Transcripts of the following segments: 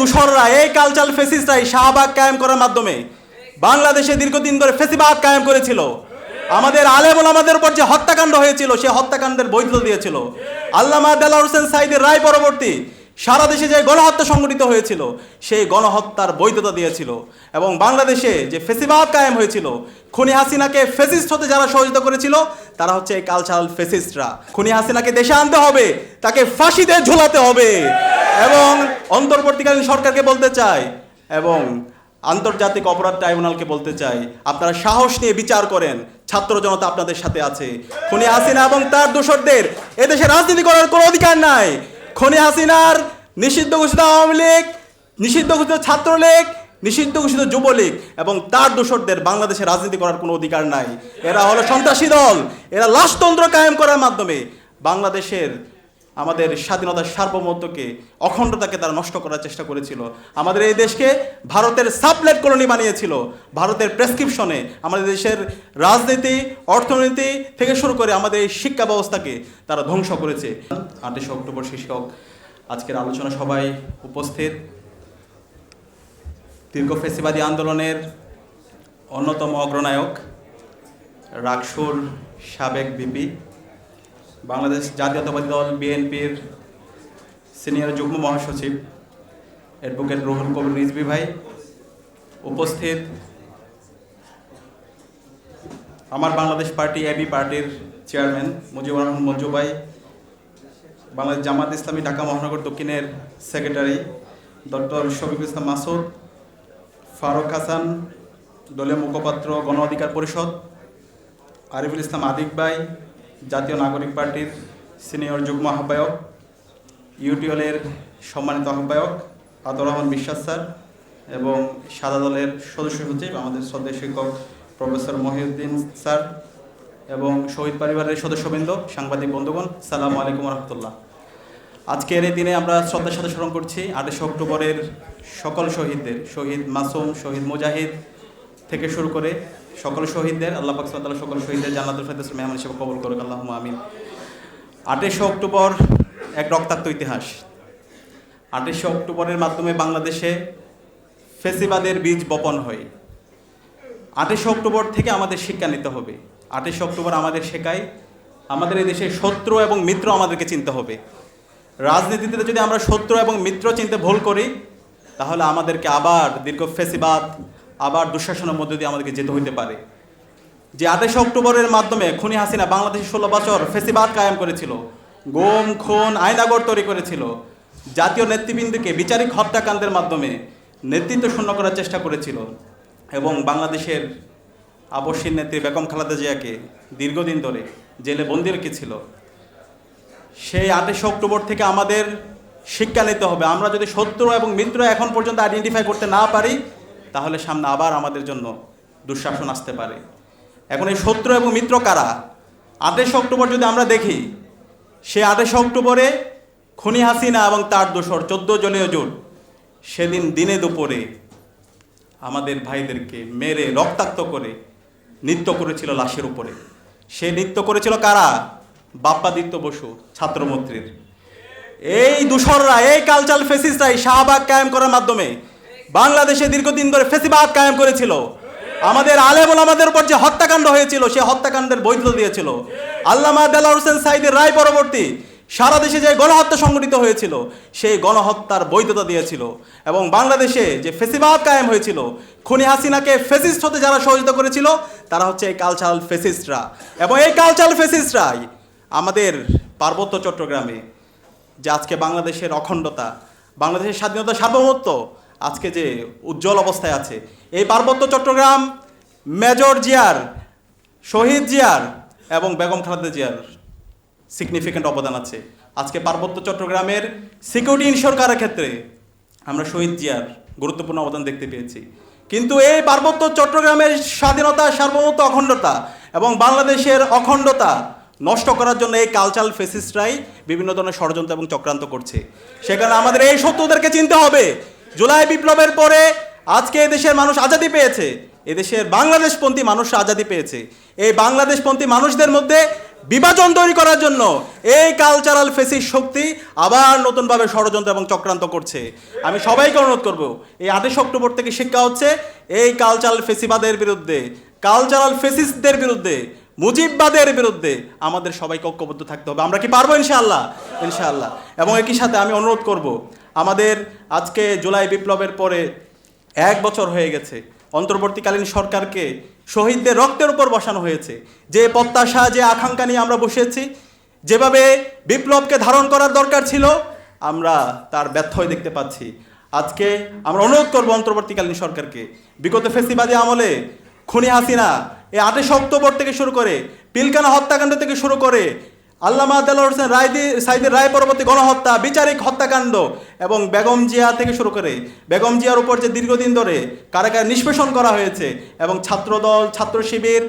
দূষররা এই কালচার ফেসিসরাই শাহবাগ কায়েম করার মাধ্যমে বাংলাদেশে দীর্ঘদিন ধরে ফেসিবাদ কায়েম করেছিল। আমাদের আলেমুল আমাদের উপর যে হত্যাকাণ্ড হয়েছিল, সে হত্যাকাণ্ডের বৈধতা দিয়েছিল। আল্লামা দেলা হোসেন সাইদের রায় পরবর্তী সারা দেশে যে গণহত্যা সংঘটিত হয়েছিল, সেই গণহত্যার বৈধতা দিয়েছিল এবং বাংলাদেশে যে ফেসিবাদ কায়েম হয়েছিল, খুনি হাসিনাকে ফেসিস্ট হতে যারা সহযোগিতা করেছিল, তারা হচ্ছে এই কালচারাল ফেসিস্টরা খুনি হাসিনাকে দেশে আনতে হবে, তাকে ফাঁসিতে ঝোলাতে হবে। এবং অন্তর্বর্তীকালীন সরকারকে বলতে চাই এবং আন্তর্জাতিক অপরাধ ট্রাইব্যুনালকে বলতে চাই। আপনারা সাহস নিয়ে বিচার করেন। ছাত্র জনতা আপনাদের সাথে আছে। খনি হাসিনা এবং তার দোসরদের এদেশে রাজনীতি করার কোনো অধিকার নাই। খনি হাসিনার নিষিদ্ধ ঘোষিত আওয়ামী লীগ, নিষিদ্ধ ঘোষিত ছাত্রলীগ, নিষিদ্ধ ঘোষিত যুবলীগ এবং তার দোসরদের বাংলাদেশে রাজনীতি করার কোনো অধিকার নাই। এরা হলো সন্ত্রাসী দল। এরা লাশতন্ত্র কায়েম করার মাধ্যমে বাংলাদেশের আমাদের স্বাধীনতার সার্বভৌমত্বকে, অখণ্ডতাকে তারা নষ্ট করার চেষ্টা করেছিল। আমাদের এই দেশকে ভারতের সাবলেট কলোনি বানিয়েছিল। ভারতের প্রেসক্রিপশনে আমাদের দেশের রাজনীতি, অর্থনীতি থেকে শুরু করে আমাদের এই শিক্ষা ব্যবস্থাকে তারা ধ্বংস করেছে। আঠাশে অক্টোবর শীর্ষক আজকের আলোচনা সবাই উপস্থিত দীর্ঘ ফেসিবাদী আন্দোলনের অন্যতম অগ্রনায়ক, রাকসুর সাবেক বিপি বাংলাদেশ জাতীয়তাবাদী দল, বিএনপির সিনিয়র যুগ্ম মহাসচিব অ্যাডভোকেট রোহন কবির রিজবি ভাই উপস্থিত। আমার বাংলাদেশ পার্টি, এবি পার্টির চেয়ারম্যান মুজিবুর রহমান মঞ্জু ভাই, বাংলাদেশ জামাত ইসলামী ঢাকা মহানগর দক্ষিণের সেক্রেটারি ডক্টর শফিকুল ইসলাম মাসুদ, ফারুক হাসান, দলীয় মুখপাত্র গণ অধিকার পরিষদ, আরিফুল ইসলাম আদিক ভাই জাতীয় নাগরিক পার্টির সিনিয়র যুগ্ম আহ্বায়ক ইউটিওলের সম্মানিত আহ্বায়ক আদর রহমান বিশ্বাস স্যার এবং সাদা দলের সদস্য সচিব আমাদের শ্রদ্ধেয় শিক্ষক প্রফেসর মহিউদ্দিন স্যার এবং শহীদ পরিবারের সদস্যবৃন্দ, সাংবাদিক বন্ধুগণ, সালাম আলাইকুম রহমতুল্লাহ আজকের এই দিনে আমরা শ্রদ্ধার সাথে স্মরণ করছি আঠাশে অক্টোবরের সকল শহীদদের, শহীদ মাসুম, শহীদ মুজাহিদ থেকে শুরু করে সকল শহীদদের, আল্লাহ পাক সাল্লাহ সকল শহীদদের জান্নাতুল ফেরদৌস মেহমান হিসেবে কবল করুক আল্লাহ আমিন। আঠাশে অক্টোবর এক রক্তাক্ত ইতিহাস। আঠাশে অক্টোবরের মাধ্যমে বাংলাদেশে ফেসিবাদের বীজ বপন হয়। আঠাশে অক্টোবর থেকে আমাদের শিক্ষা নিতে হবে। আঠাশে অক্টোবর আমাদের শেখায়, আমাদের এই দেশে শত্রু এবং মিত্র আমাদেরকে চিনতে হবে। রাজনীতিতে যদি আমরা শত্রু এবং মিত্র চিনতে ভুল করি, তাহলে আমাদেরকে আবার দীর্ঘ ফেসিবাদ আবার দুঃশাসনের মধ্যে দিয়ে আমাদেরকে যেতে হইতে পারে। যে আঠাশে অক্টোবরের মাধ্যমে খুনি হাসিনা বাংলাদেশে ষোলো বছর ফেসিবাদ কায়েম করেছিল, গোম, খুন, আইনাগর তৈরি করেছিল, জাতীয় নেতৃবৃন্দকে বিচারিক হত্যাকাণ্ডের মাধ্যমে নেতৃত্ব শূন্য করার চেষ্টা করেছিল এবং বাংলাদেশের আবশ্যিক নেত্রী বেগম খালেদা জিয়াকে দীর্ঘদিন ধরে জেলে বন্দি রেখেছিল। সেই আঠাশে অক্টোবর থেকে আমাদের শিক্ষা নিতে হবে। আমরা যদি শত্রু এবং মিত্র এখন পর্যন্ত আইডেন্টিফাই করতে না পারি তাহলে সামনে আবার আমাদের জন্য দুঃশাসন আসতে পারে। এখন এই শত্রু এবং মিত্র কারা? আঠাশে অক্টোবর যদি আমরা দেখি, সে আঠাশে অক্টোবরে খুনি হাসিনা এবং তার দোসর চোদ্দ জলীয় জোট সেদিন দিনে দুপুরে আমাদের ভাইদেরকে মেরে রক্তাক্ত করে নৃত্য করেছিল লাশের উপরে। সে নৃত্য করেছিল কারা? বাপ্পাদিত্য বসু ছাত্রমন্ত্রীর এই দূষররা, এই কালচার ফেসিসরাই শাহবাগ কায়েম করার মাধ্যমে বাংলাদেশে দীর্ঘদিন ধরে ফেসিবাদ কায়েম করেছিল। আমাদের আলেমুল আমাদের উপর যে হত্যাকাণ্ড হয়েছিল, সে হত্যাকাণ্ডের বৈধতা দিয়েছিল। আল্লামা দেলা হোসেন সাইদের রায় পরবর্তী সারা দেশে যে গণহত্যা সংঘটিত হয়েছিল, সেই গণহত্যার বৈধতা দিয়েছিল। এবং বাংলাদেশে যে ফেসিবাদ কায়েম হয়েছিল, খুনি হাসিনাকে ফেসিস্ট হতে যারা সহযোগিতা করেছিল, তারা হচ্ছে এই কালচারাল ফেসিস্টরা এবং এই কালচারাল ফেসিস্টরাই আমাদের পার্বত্য চট্টগ্রামে যে আজকে বাংলাদেশের অখণ্ডতা, বাংলাদেশের স্বাধীনতা সার্বভৌমত্ব আজকে যে উজ্জ্বল অবস্থায় আছে। এই পার্বত্য চট্টগ্রাম মেজর জিয়ার, শহীদ জিয়ার এবং বেগম খালেদা জিয়ার সিগনিফিক্যান্ট অবদান আছে। আজকে পার্বত্য চট্টগ্রামের সিকিউরিটি ইনশোর করার ক্ষেত্রে আমরা শহীদ জিয়ার গুরুত্বপূর্ণ অবদান দেখতে পেয়েছি। কিন্তু এই পার্বত্য চট্টগ্রামের স্বাধীনতা, সার্বভৌমত্ব, অখণ্ডতা এবং বাংলাদেশের অখণ্ডতা নষ্ট করার জন্য এই কালচারাল ফেসিস্টরাই বিভিন্ন ধরনের ষড়যন্ত্র এবং চক্রান্ত করছে। সেখানে আমাদের এই শত্রুদেরকে চিনতে হবে। জুলাই বিপ্লবের পরে আজকে এদেশের মানুষ আজাদি পেয়েছে। এদেশের বাংলাদেশপন্থী মানুষ আজাদি পেয়েছে। এই বাংলাদেশপন্থী মানুষদের মধ্যে বিভাজন তৈরি করার জন্য এই কালচারাল ফেসিস শক্তি আবার নতুনভাবে ষড়যন্ত্র এবং চক্রান্ত করছে। আমি সবাইকে অনুরোধ করব, এই আঠাশ অক্টোবর থেকে শিক্ষা হচ্ছে এই কালচারাল ফেসিবাদের বিরুদ্ধে কালচারাল ফেসিসদের বিরুদ্ধে, মুজিববাদের বিরুদ্ধে আমাদের সবাইকে ঐক্যবদ্ধ থাকতে হবে। আমরা কি পারব ইনশাআল্লাহ? ইনশাআল্লাহ। এবং একই সাথে আমি অনুরোধ করব আমাদের আজকে জুলাই বিপ্লবের পরে এক বছর হয়ে গেছে। অন্তর্বর্তীকালীন সরকারকে শহীদদের রক্তের উপর বসানো হয়েছে। যে প্রত্যাশা, যে আকাঙ্ক্ষা নিয়ে আমরা বসেছি, যেভাবে বিপ্লবকে ধারণ করার দরকার ছিল, আমরা তার ব্যর্থই দেখতে পাচ্ছি। আজকে আমরা অনুরোধ করব অন্তর্বর্তীকালীন সরকারকে। বিগত ফেসিবাদী আমলে খুনি হাসিনা এই আঠাশ অক্টোবর থেকে শুরু করে পিলকানা হত্যাকাণ্ড থেকে শুরু করে আল্লামা দেলোয়ার হোসেন রায় সাইদের রায় পরবর্তী গণহত্যা, বিচারিক হত্যাকাণ্ড এবং বেগম জিয়া থেকে শুরু করে বেগম জিয়ার উপর যে দীর্ঘদিন ধরে কারাগারে নিষ্পেষণ করা হয়েছে এবং ছাত্রদল, ছাত্র শিবির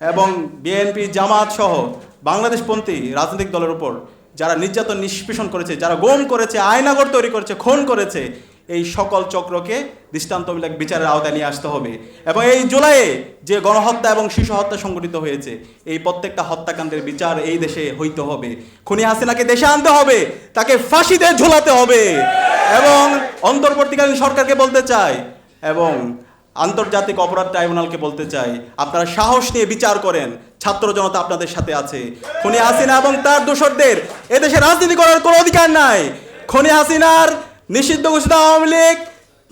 এবং বিএনপি, জামাত সহ বাংলাদেশপন্থী রাজনৈতিক দলের উপর যারা নির্যাতন নিষ্পেষণ করেছে, যারা গোম করেছে, আয়নাগর তৈরি করেছে, খুন করেছে এই সকল চক্রকে দৃষ্টান্তমূলক বিচারের আওতায় নিয়ে আসতে হবে। এবং এই জুলাইয়ে যে গণহত্যা এবং শিশু হত্যা সংঘটিত হয়েছে, এই প্রত্যেকটা হত্যাকাণ্ডের বিচার এই দেশে হইতে হবে। খুনি হাসিনাকে দেশে আনতে হবে, তাকে ফাঁসিতে ঝোলাতে হবে। এবং অন্তর্বর্তীকালীন সরকারকে বলতে চাই, এবং আন্তর্জাতিক অপরাধ ট্রাইব্যুনালকে বলতে চাই, আপনারা সাহস নিয়ে বিচার করেন, ছাত্র জনতা আপনাদের সাথে আছে। খনি হাসিনা এবং তার দোসরদের এদেশে রাজনীতি করার কোনো অধিকার নাই। খনি হাসিনার নিষিদ্ধ ঘোষিত আওয়ামী লীগ,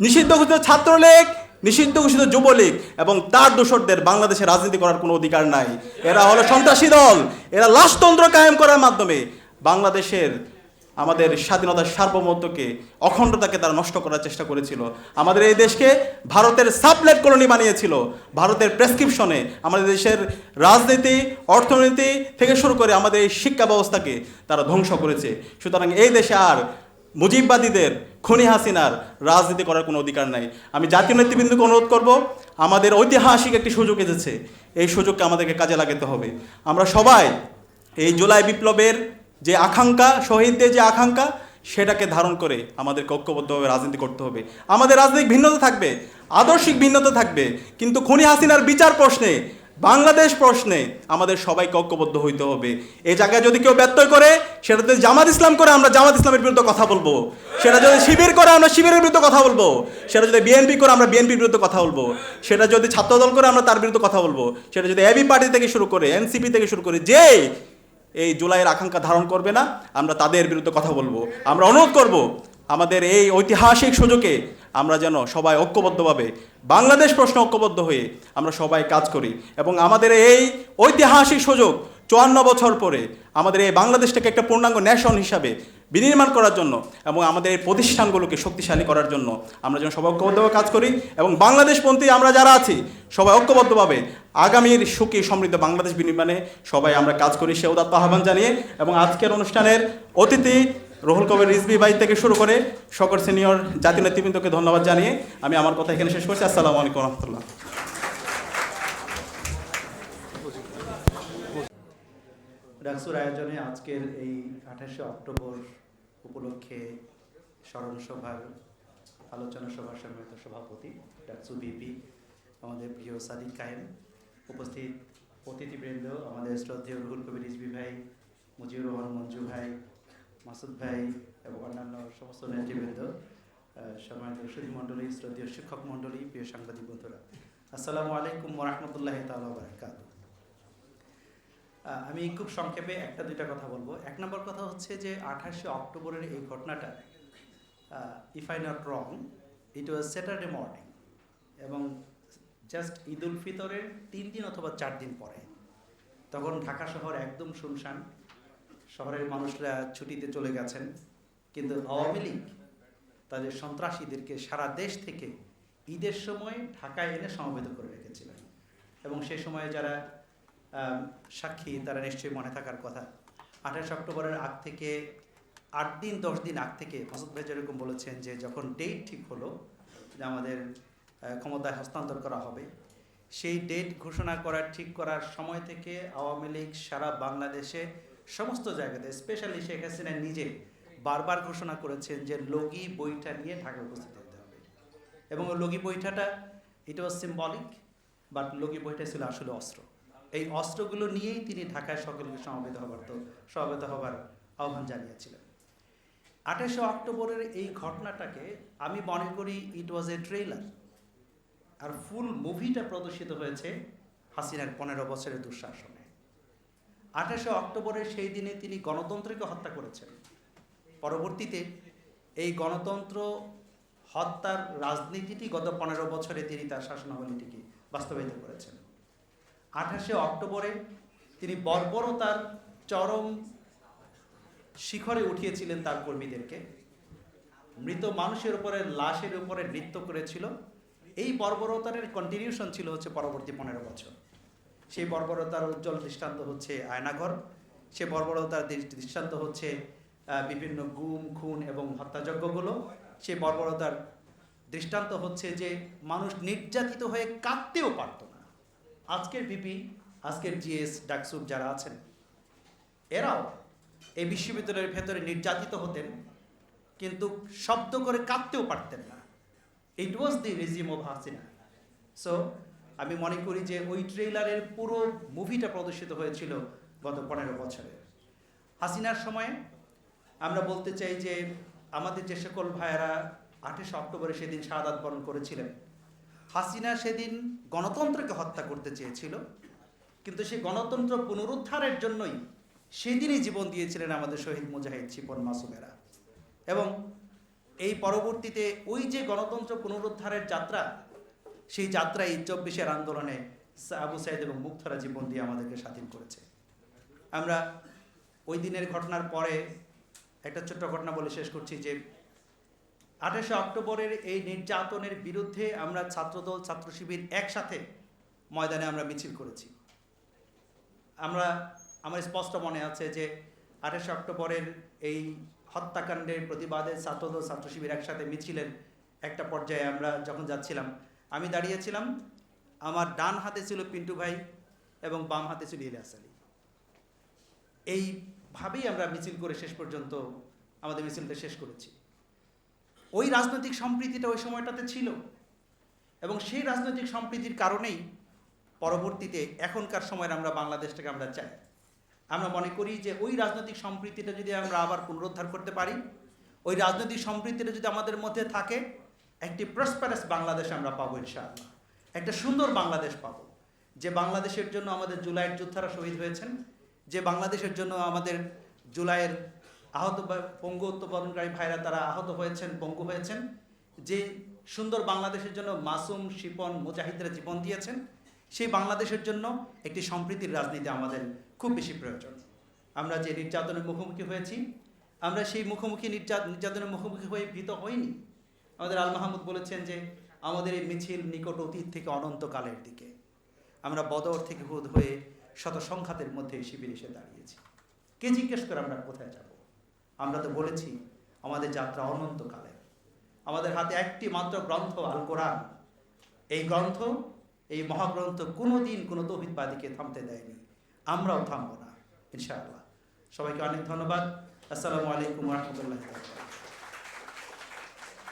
নিষিদ্ধ ঘোষিত ছাত্রলীগ, নিষিদ্ধ ঘোষিত যুবলীগ এবং তার দোসরদের বাংলাদেশে রাজনীতি করার কোনো অধিকার নাই। এরা হলো সন্ত্রাসী দল। এরা লাশতন্ত্র কায়েম করার মাধ্যমে বাংলাদেশের আমাদের স্বাধীনতার সার্বভৌমত্বকে, অখণ্ডতাকে তারা নষ্ট করার চেষ্টা করেছিল। আমাদের এই দেশকে ভারতের সাবলেট কলোনি বানিয়েছিল। ভারতের প্রেসক্রিপশনে আমাদের দেশের রাজনীতি, অর্থনীতি থেকে শুরু করে আমাদের এই শিক্ষা ব্যবস্থাকে তারা ধ্বংস করেছে। সুতরাং এই দেশে আর মুজিববাদীদের, খনি হাসিনার রাজনীতি করার কোনো অধিকার নাই। আমি জাতীয় নেতৃবৃন্দকে অনুরোধ করব, আমাদের ঐতিহাসিক একটি সুযোগ এসেছে। এই সুযোগকে আমাদেরকে কাজে লাগাতে হবে। আমরা সবাই এই জুলাই বিপ্লবের যে আকাঙ্ক্ষা, শহীদদের যে আকাঙ্ক্ষা, সেটাকে ধারণ করে আমাদের ঐক্যবদ্ধভাবে রাজনীতি করতে হবে। আমাদের রাজনৈতিক ভিন্নতা থাকবে, আদর্শিক ভিন্নতা থাকবে, কিন্তু খুনি হাসিনার বিচার প্রশ্নে বাংলাদেশ প্রশ্নে আমাদের সবাইকে ঐক্যবদ্ধ হইতে হবে। এই জায়গায় যদি কেউ ব্যত্যয় করে, সেটা যদি জামাত ইসলাম করে, আমরা জামাত ইসলামের বিরুদ্ধে কথা বলব। সেটা যদি শিবির করে, আমরা শিবিরের বিরুদ্ধে কথা বলব। সেটা যদি বিএনপি করে, আমরা বিএনপির বিরুদ্ধে কথা বলব। সেটা যদি ছাত্রদল করে, আমরা তার বিরুদ্ধে কথা বলব। সেটা যদি এবি পার্টি থেকে শুরু করে, এনসিপি থেকে শুরু করে, যে এই জুলাইয়ের আকাঙ্ক্ষা ধারণ করবে না, আমরা তাদের বিরুদ্ধে কথা বলব। আমরা অনুরোধ করব আমাদের এই ঐতিহাসিক সুযোগে আমরা যেন সবাই ঐক্যবদ্ধভাবে, বাংলাদেশ প্রশ্ন ঐক্যবদ্ধ হয়ে আমরা সবাই কাজ করি এবং আমাদের এই ঐতিহাসিক সুযোগ চুয়ান্ন বছর পরে আমাদের এই বাংলাদেশটাকে একটা পূর্ণাঙ্গ ন্যাশন হিসাবে বিনির্মাণ করার জন্য এবং আমাদের এই প্রতিষ্ঠানগুলোকে শক্তিশালী করার জন্য আমরা যেন সবাই ঐক্যবদ্ধভাবে কাজ করি এবং বাংলাদেশপন্থী আমরা যারা আছি, সবাই ঐক্যবদ্ধভাবে আগামীর সুখী সমৃদ্ধ বাংলাদেশ বিনির্মাণে সবাই আমরা কাজ করি সে উদাত্ত আহ্বান জানিয়ে এবং আজকের অনুষ্ঠানের অতিথি রুহুল কবির রিজবি ভাই থেকে শুরু করে সকল সিনিয়র জাতীয় নেতৃবৃন্দকে ধন্যবাদ জানিয়ে আমি আমার কথা এখানে শেষ করছি। আসসালামু আলাইকুম রহমতুল্লাহ। ডাকসুর আয়োজনে আজকের এই আঠাশে অক্টোবর উপলক্ষে স্মরণ সভার আলোচনা সভার সম্মানিত সভাপতি ডাকসু বিপি আমাদের প্রিয় সাদিক কায়েম উপস্থিত অতিথিবৃন্দ, আমাদের শ্রদ্ধেয় রুহুল কবির রিজবি ভাই, মুজিবুর রহমান মঞ্জু ভাই মাসুদ ভাই এবং অন্যান্য সমস্ত নেতৃবৃন্দ সম্মানিত সুধী মণ্ডলী শ্রদ্ধেয় শিক্ষক মণ্ডলী প্রিয় সাংবাদিক বন্ধুরা আসসালামু আলাইকুম রহমতুল্লাহ তালা বারকাত আহ, আমি খুব সংক্ষেপে একটা দুইটা কথা বলব। এক নম্বর কথা হচ্ছে যে আঠাশে অক্টোবরের এই ঘটনাটা if I not wrong it was Saturday morning এবং জাস্ট ঈদ উল ফিতরের তিন দিন অথবা চার দিন পরে। তখন ঢাকা শহর একদম শুনশান শহরের মানুষরা ছুটিতে চলে গেছেন। কিন্তু আওয়ামী লীগ তাদের সন্ত্রাসীদেরকে সারা দেশ থেকে ঈদের সময় ঢাকায় এনে সমবেত করে রেখেছিলেন। এবং সে সময়ে যারা সাক্ষী, তারা নিশ্চয়ই মনে থাকার কথা। আঠাশ অক্টোবরের আগ থেকে, আট দিন, দশ দিন আগ থেকে মাসুদ ভাই যেরকম বলেছেন যে যখন ডেট ঠিক হলো, যে আমাদের ক্ষমতায় হস্তান্তর করা হবে, সেই ডেট ঘোষণা করার, ঠিক করার সময় থেকে আওয়ামী লীগ সারা বাংলাদেশে সমস্ত জায়গাতে স্পেশালি শেখ হাসিনা নিজে বারবার ঘোষণা করেছেন যে লগি বইটা নিয়ে ঢাকা উপস্থিত হতে হবে। এবং লগি বইটাটা এটা ওয়াজ সিম্বলিক বাট লগি বইটা ছিল আসলে অস্ত্র। এই অস্ত্রগুলো নিয়েই তিনি ঢাকায় সকলকে সমবেত হবার তো, সমবেত হবার আহ্বান জানিয়েছিলেন। আঠাশে অক্টোবরের এই ঘটনাটাকে আমি মনে করি ইট ওয়াজ এ ট্রেলার আর ফুল মুভিটা প্রদর্শিত হয়েছে হাসিনার পনেরো বছরের দুঃশাসনে। আঠাশে অক্টোবরের সেই দিনে তিনি গণতন্ত্রকে হত্যা করেছেন। পরবর্তীতে এই গণতন্ত্র হত্যার রাজনীতিটি গত পনেরো বছরে তিনি তার শাসনাবলীটিকে বাস্তবায়িত করেছেন। আঠাশে অক্টোবরে তিনি বর্বরতার চরম শিখরে উঠিয়েছিলেন তার কর্মীদেরকে। মৃত মানুষের উপরে, লাশের উপরে নৃত্য করেছিল। এই বর্বরতার কন্টিনিউশন ছিল হচ্ছে পরবর্তী পনেরো বছর। সেই বর্বরতার উজ্জ্বল দৃষ্টান্ত হচ্ছে আয়নাঘর। সে বর্বরতার দৃষ্টান্ত হচ্ছে বিভিন্ন গুম, খুন এবং হত্যাযজ্ঞগুলো। সেই বর্বরতার দৃষ্টান্ত হচ্ছে যে মানুষ নির্যাতিত হয়ে কাঁদতেও পারত না। আজকের বিপি, আজকের জিএস ডাকসুপ যারা আছেন, এরাও এই বিশ্ববিদ্যালয়ের ভেতরে নির্যাতিত হতেন, কিন্তু শব্দ করে কাঁদতেও পারতেন না। It was the regime of Hasina so আমি মনে করি যে ওই ট্রেইলারের পুরো মুভিটা প্রদর্শিত হয়েছিল গত পনেরো বছরে। হাসিনার সময়ে আমরা বলতে চাই যে আমাদের যে সকল ভাইয়েরা আঠাশে অক্টোবরে সেদিন শাহাদাত বরণ করেছিলেন, হাসিনা সেদিন গণতন্ত্রকে হত্যা করতে চেয়েছিল, কিন্তু সেই গণতন্ত্র পুনরুদ্ধারের জন্যই সেদিনই জীবন দিয়েছিলেন আমাদের শহীদ মুজাহিদ শিপন মাসুমেরা। এবং এই পরবর্তীতে ওই যে গণতন্ত্র পুনরুদ্ধারের যাত্রা সেই যাত্রায় চব্বিশের আন্দোলনে আবু সাইদ এবং মুক্তরা জীবন দিয়ে আমাদেরকে স্বাধীন করেছে। আমরা ওই দিনের ঘটনার পরে একটা ছোট্ট ঘটনা বলে শেষ করছি যে, আঠাশে অক্টোবরের এই নির্যাতনের বিরুদ্ধে আমরা ছাত্রদল, ছাত্র শিবির একসাথে ময়দানে আমরা মিছিল করেছি। আমরা, আমার স্পষ্ট মনে আছে যে, আঠাশে অক্টোবরের এই হত্যাকাণ্ডের প্রতিবাদে ছাত্রদল, ছাত্র শিবির একসাথে মিছিলের একটা পর্যায়ে আমরা যখন যাচ্ছিলাম আমি দাঁড়িয়েছিলাম, আমার ডান হাতে ছিল পিন্টু ভাই এবং বাম হাতে ছিল ইলিয়াস আলী। এইভাবেই আমরা মিছিল করে শেষ পর্যন্ত আমাদের মিছিলটা শেষ করেছি। ওই রাজনৈতিক সম্প্রীতিটা ওই সময়টাতে ছিল এবং সেই রাজনৈতিক সম্প্রীতির কারণেই পরবর্তীতে এখনকার সময়ের আমরা বাংলাদেশটাকে আমরা চাই। আমরা মনে করি যে ওই রাজনৈতিক সম্প্রীতিটা যদি আমরা আবার পুনরুদ্ধার করতে পারি, ওই রাজনৈতিক সম্প্রীতিটা যদি আমাদের মধ্যে থাকে একটি প্রসপারাস বাংলাদেশ আমরা পাবো ইনশাআল্লাহ। একটা সুন্দর বাংলাদেশ পাব। যে বাংলাদেশের জন্য আমাদের জুলাইয়ের যোদ্ধারা শহীদ হয়েছেন, যে বাংলাদেশের জন্য আমাদের জুলাইয়ের আহত পঙ্গু উত্তোলনকারী ভাইরা তারা আহত হয়েছেন, পঙ্গু হয়েছেন, যে সুন্দর বাংলাদেশের জন্য মাসুম, শিপন, মুজাহিদরা জীবন দিয়েছেন, সেই বাংলাদেশের জন্য একটি সম্প্রীতির রাজনীতি আমাদের খুব বেশি প্রয়োজন। আমরা যে নির্যাতনের মুখোমুখি হয়েছি, আমরা সেই মুখোমুখি নির্যাত নির্যাতনের মুখোমুখি হয়ে ভীত হইনি। আমাদের আল মাহমুদ বলেছেন যে আমাদের এই মিছিল নিকট অতীত থেকে অনন্তকালের দিকে। আমরা বদর থেকে হুদ হয়ে শত সংঘাতের মধ্যে শিবির এসে দাঁড়িয়েছি। কে জিজ্ঞেস করে আমরা কোথায় যাব? আমরা তো বলেছি, আমাদের যাত্রা অনন্তকালের। আমাদের হাতে একটি মাত্র গ্রন্থ, আল কোরআন। এই গ্রন্থ, এই মহাগ্রন্থ কোনো দিন কোনো তৌহিদবাদীকে থামতে দেয়নি। আমরাও থামবো না, ইনশাআল্লাহ। সবাইকে অনেক ধন্যবাদ। আসসালামু আলাইকুম রহমতুল্লাহ